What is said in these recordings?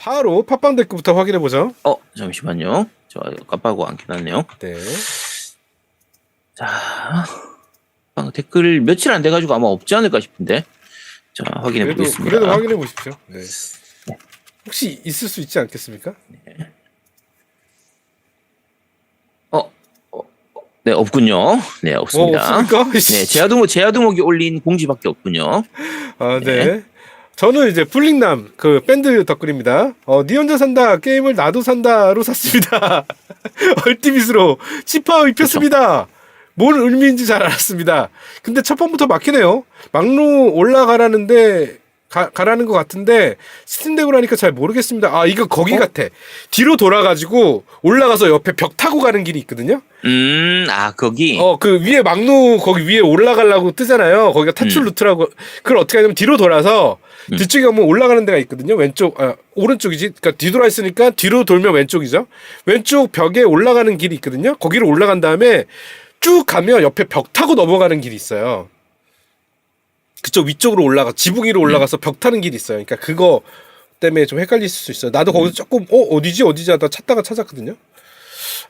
바로 팟빵 댓글부터 확인해 보죠. 어 잠시만요. 저 깜빡하고 안 켜놨네요. 네. 자 아, 댓글 며칠 안 돼가지고 아마 없지 않을까 싶은데 자 확인해 그래도 보겠습니다. 그래도 확인해 보십시오. 네. 혹시 있을 수 있지 않겠습니까? 어, 어, 네 없군요. 네 어, 없습니다. 없습니까? 네 제아두목 제아두목이 올린 공지밖에 없군요. 아, 네. 저는 이제 풀링남 그 밴드 덧글입니다. 어, 니 혼자 산다 게임을 나도 산다로 샀습니다. 얼티밋으로 치파 입혔습니다. 뭔 의미인지 잘 알았습니다. 근데 첫 번부터 막히네요. 막루 올라가라는데 가, 가라는 것 같은데 스팀덱으로 하니까 잘 모르겠습니다. 아 이거 거기 어? 같아. 뒤로 돌아가지고 올라가서 옆에 벽 타고 가는 길이 있거든요. 음 아 거기 어, 그 위에 막루 거기 위에 올라가려고 뜨잖아요. 거기가 탈출 음. 루트라고. 그걸 어떻게 하냐면 뒤로 돌아서 음. 뒤쪽에 가면 올라가는 데가 있거든요. 왼쪽, 아, 오른쪽이지. 그러니까 뒤돌아 있으니까 뒤로 돌면 왼쪽이죠. 왼쪽 벽에 올라가는 길이 있거든요. 거기로 올라간 다음에 쭉 가면 옆에 벽 타고 넘어가는 길이 있어요. 그쪽 위쪽으로 올라가 지붕 위로 올라가서 벽 타는 길이 있어요. 그러니까 그거 때문에 좀 헷갈릴 수 있어요. 나도 거기서 조금 어 어디지 어디지 하다 찾다가 찾았거든요.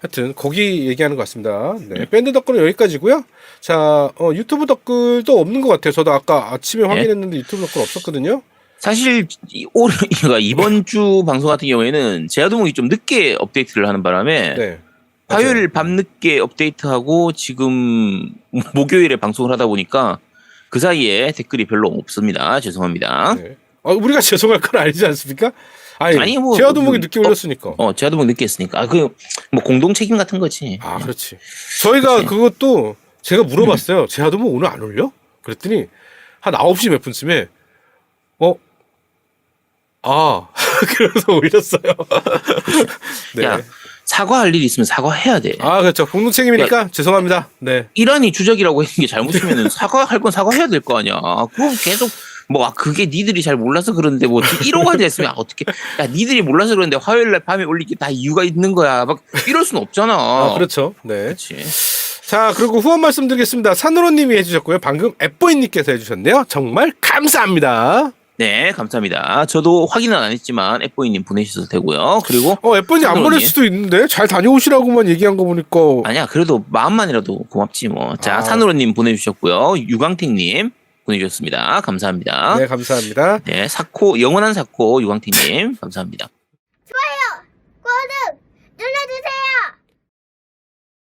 하여튼 거기 얘기하는 것 같습니다. 네, 밴드 덧글은 여기까지고요. 자, 어, 유튜브 덧글도 없는 것 같아요. 저도 아까 아침에 확인했는데 유튜브 덧글 없었거든요. 사실 이- 올 그러니까 이번 주 방송 같은 경우에는 제아두목이 좀 늦게 업데이트를 하는 바람에 네. 화요일 밤 늦게 업데이트하고 지금 목요일에 방송을 하다 보니까 그 사이에 댓글이 별로 없습니다. 죄송합니다. 네. 어, 우리가 죄송할 건 아니지 않습니까? 아니, 아니, 뭐, 제아도목이 그, 늦게 어, 올렸으니까. 어, 제아두목 늦게 했으니까. 아, 그, 뭐, 공동 책임 같은 거지. 아, 그렇지. 저희가. 그것도 제가 물어봤어요. 제아도목 오늘 안 올려? 그랬더니 한 9시 몇 분쯤에 어? 아, 그래서 올렸어요. 네. 야, 사과할 일이 있으면 사과해야 돼. 아, 그렇죠. 공동 책임이니까 죄송합니다. 네. 이란이 주적이라고 했는 게 잘못이면 사과할 건 사과해야 될 거 아니야. 그럼 계속 뭐 아, 그게 니들이 잘 몰라서 그러는데 뭐 1호가 됐으면 어떻게 야 니들이 몰라서 그러는데 화요일 날 밤에 올리기 다 이유가 있는 거야. 막 이럴 순 없잖아. 아, 그렇죠. 네. 그렇지. 자, 그리고 후원 말씀드리겠습니다. 산으로 님이 해주셨고요. 방금 앱보이님께서 해주셨네요. 정말 감사합니다. 네, 감사합니다. 저도 확인은 안 했지만 앱보이님 보내주셔도 되고요. 그리고 어, 앱보이님 안 보낼. 수도 있는데 잘 다녀오시라고만 얘기한 거 보니까 아니야 그래도 마음만이라도 고맙지 뭐. 자 아. 산으로님 보내주셨고요. 유광택님 보내주셨습니다. 감사합니다. 네, 감사합니다. 네, 사코 영원한 사코 유광택님 감사합니다.